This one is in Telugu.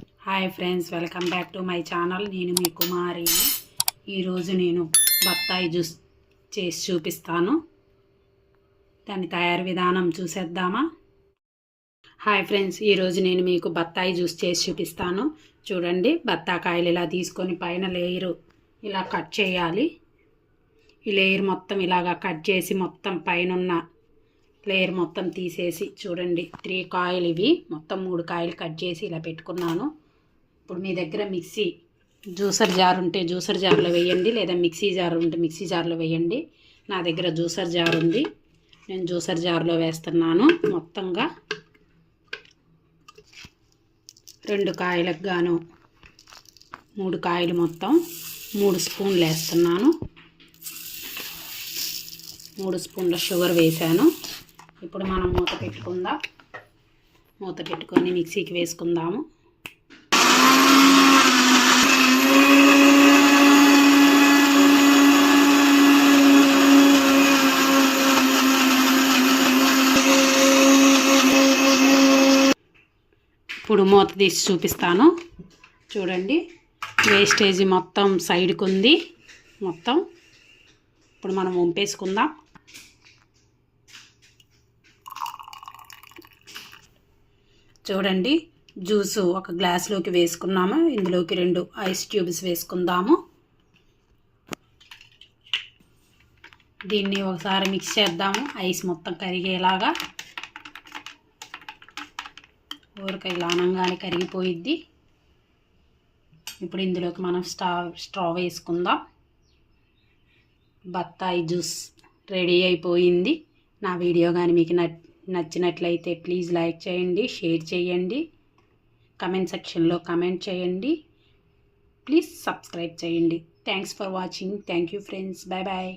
Hi friends welcome back to my channel నేను మీ కుమారి. ఈరోజు నేను బత్తాయి జ్యూస్ చేసి చూపిస్తాను. దాని తయారు విధానం చూసేద్దామా? హాయ్ ఫ్రెండ్స్ ఈరోజు నేను మీకు బత్తాయి జ్యూస్ చేసి చూపిస్తాను. చూడండి బత్తాకాయలు ఇలా తీసుకొని పైన లేయరు ఇలా కట్ చేయాలి. ఈ లేయర్ మొత్తం ఇలాగా కట్ చేసి మొత్తం పైన ఉన్న లేయర్ మొత్తం తీసేసి చూడండి. త్రీ కాయలు ఇవి. మొత్తం మూడు కాయలు కట్ చేసి ఇలా పెట్టుకున్నాను. ఇప్పుడు మీ దగ్గర మిక్సీ జ్యూసర్ జార్ ఉంటే జ్యూసర్ జార్లో వేయండి. లేదా మిక్సీ జార్ ఉంటే మిక్సీ జార్లో వేయండి. నా దగ్గర జ్యూసర్ జార్ ఉంది. నేను జ్యూసర్ జార్లో వేస్తున్నాను. మొత్తంగా రెండు కాయలకు గాను మూడు కాయలు మొత్తం మూడు స్పూన్లు వేస్తున్నాను. మూడు స్పూన్ల షుగర్ వేశాను. ఇప్పుడు మనం మూత పెట్టుకుందాం. మూత పెట్టుకొని మిక్సీకి వేసుకుందాము. ఇప్పుడు మూత తీసి చూపిస్తాను. చూడండి వేస్టేజ్ మొత్తం సైడ్కి ఉంది మొత్తం ఇప్పుడు మనం వంపేసుకుందాం. చూడండి జ్యూస్ ఒక గ్లాస్లోకి వేసుకున్నాము. ఇందులోకి రెండు ఐస్ ట్యూబ్స్ వేసుకుందాము. దీన్ని ఒకసారి మిక్స్ చేద్దాము. ఐస్ మొత్తం కరిగేలాగా. ఊరక లానంగానే కరిగిపోయిద్ది. ఇప్పుడు ఇందులోకి మనం స్టా స్ట్రా వేసుకుందాం. బత్తాయి జ్యూస్ రెడీ అయిపోయింది. నా వీడియో కానీ మీకు నచ్చినట్లయితే ప్లీజ్ లైక్ చేయండి షేర్ చేయండి. కమెంట్ సెక్షన్లో కమెంట్ చేయండి. ప్లీజ్ సబ్స్క్రైబ్ చేయండి. Thanks for watching. Thank you friends. Bye bye.